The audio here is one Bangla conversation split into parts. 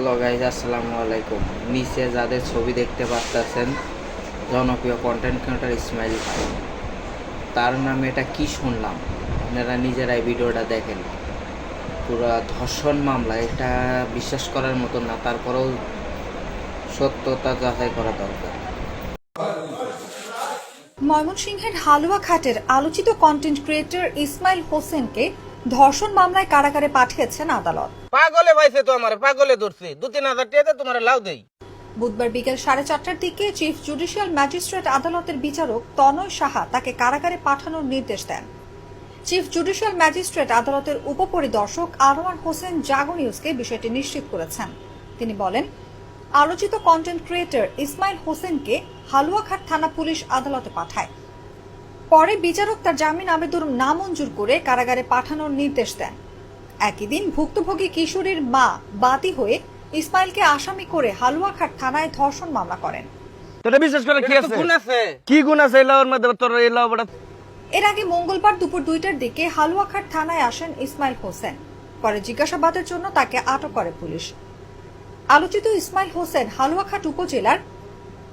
হ্যালো গাইজ আসসালামু আলাইকুম। নিচে যাদের ছবি দেখতে পাচ্ছেন জনপ্রিয় কন্টেন্ট ক্রিয়েটার ইসমাইল ভাই তার নামে এটা কি শুনলাম? আপনারা নিজেরাই ভিডিওটা দেখেন। পুরো ধর্ষণ মামলা, এটা বিশ্বাস করার মতো না, তারপরেও সত্যতা যাচাই করা দরকার। ময়মনসিংহের হালুয়াঘাটের আলোচিত কন্টেন্ট ক্রিয়েটর ইসমাইল হোসেনকে ধর্ষণ মামলায় কারাগারে পাঠিয়েছেন আদালত। পাগলে পাইছে তো আমার পাগলে ধরছে। দু তিন হাজার টাকা তোমার লাউ দেই। বুধবার বিকেল সাড়ে চারটার দিকে চিফ জুডিশিয়াল ম্যাজিস্ট্রেট আদালতের বিচারক তনয় সাহা তাকে কারাগারে পাঠানোর নির্দেশ দেন। চিফ জুডিশিয়াল ম্যাজিস্ট্রেট আদালতের উপপরিদর্শক আনোয়ার হোসেন জাগো নিউজকে বিষয়টি নিশ্চিত করেছেন। তিনি বলেন আলোচিত কন্টেন্ট ক্রিয়েটর ইসমাইল হোসেনকে হালুয়াঘাট থানা পুলিশ আদালতে পাঠায়। পরে বিচারক তার জামিন আবেদন নামঞ্জুর করে কারাগারে পাঠানোর নির্দেশ দেন। একই দিন ভুক্তভোগী কিশোরীর মা বাদী হয়ে ইসমাইলকে আসামি করে হালুয়াঘাট থানায় ধর্ষণ মামলা করেন। তোরা বিশেষ করে কি আছে? কি গুণ আছে? এই মধ্যে তোর এই বড় এর আগে মঙ্গলবার দুপুর দুইটার দিকে হালুয়াঘাট থানায় আসেন ইসমাইল হোসেন। পরে জিজ্ঞাসাবাদের জন্য তাকে আটক করে পুলিশ। আলোচিত ইসমাইল হোসেন হালুয়াঘাট উপজেলার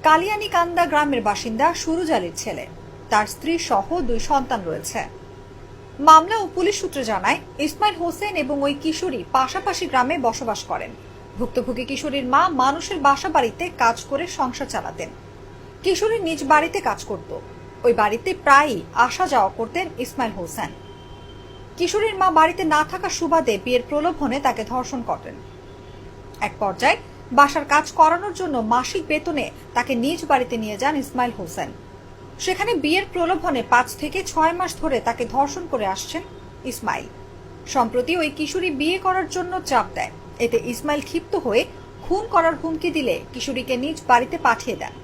কালিয়ানিকান্দা গ্রামের বাসিন্দা সুরুজ আলীর ছেলে। তার স্ত্রী সহ দুই সন্তান রয়েছে। মামলা ও পুলিশ সূত্রে জানায়, ইসমাইল হোসেন এবং ওই কিশোরী পাশাপাশি গ্রামে বসবাস করেন। ভুক্তভোগী কিশোরীর মা মানুষের বাসা বাড়িতে কাজ করে সংসার চালাতেন। কিশোরী নিজ বাড়িতে কাজ করত। ওই বাড়িতে প্রায়ই আসা যাওয়া করতেন ইসমাইল হোসেন। কিশোরীর মা বাড়িতে না থাকা সুবাদে বিয়ের প্রলোভনে তাকে ধর্ষণ করেন। এক পর্যায়ে বাসার কাজ করানোর জন্য মাসিক বেতনে তাকে নিজ বাড়িতে নিয়ে যান ইসমাইল হোসেন। সেখানে বিয়ের প্রলোভনে পাঁচ থেকে ছয় মাস ধরে তাকে ধর্ষণ করে আসছেন ইসমাইল। সম্প্রতি ওই কিশোরী বিয়ে করার জন্য চাপ দেয়। এতে ইসমাইল ক্ষিপ্ত হয়ে খুন করার হুমকি দিলে কিশোরীকে নিজ বাড়িতে পাঠিয়ে দেন।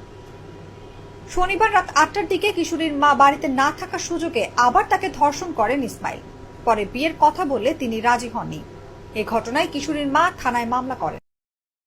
শনিবার রাত আটটার দিকে কিশোরীর মা বাড়িতে না থাকার সুযোগে আবার তাকে ধর্ষণ করেন ইসমাইল। পরে বিয়ের কথা বলে তিনি রাজি হননি। এ ঘটনায় কিশোরীর মা থানায় মামলা করেন।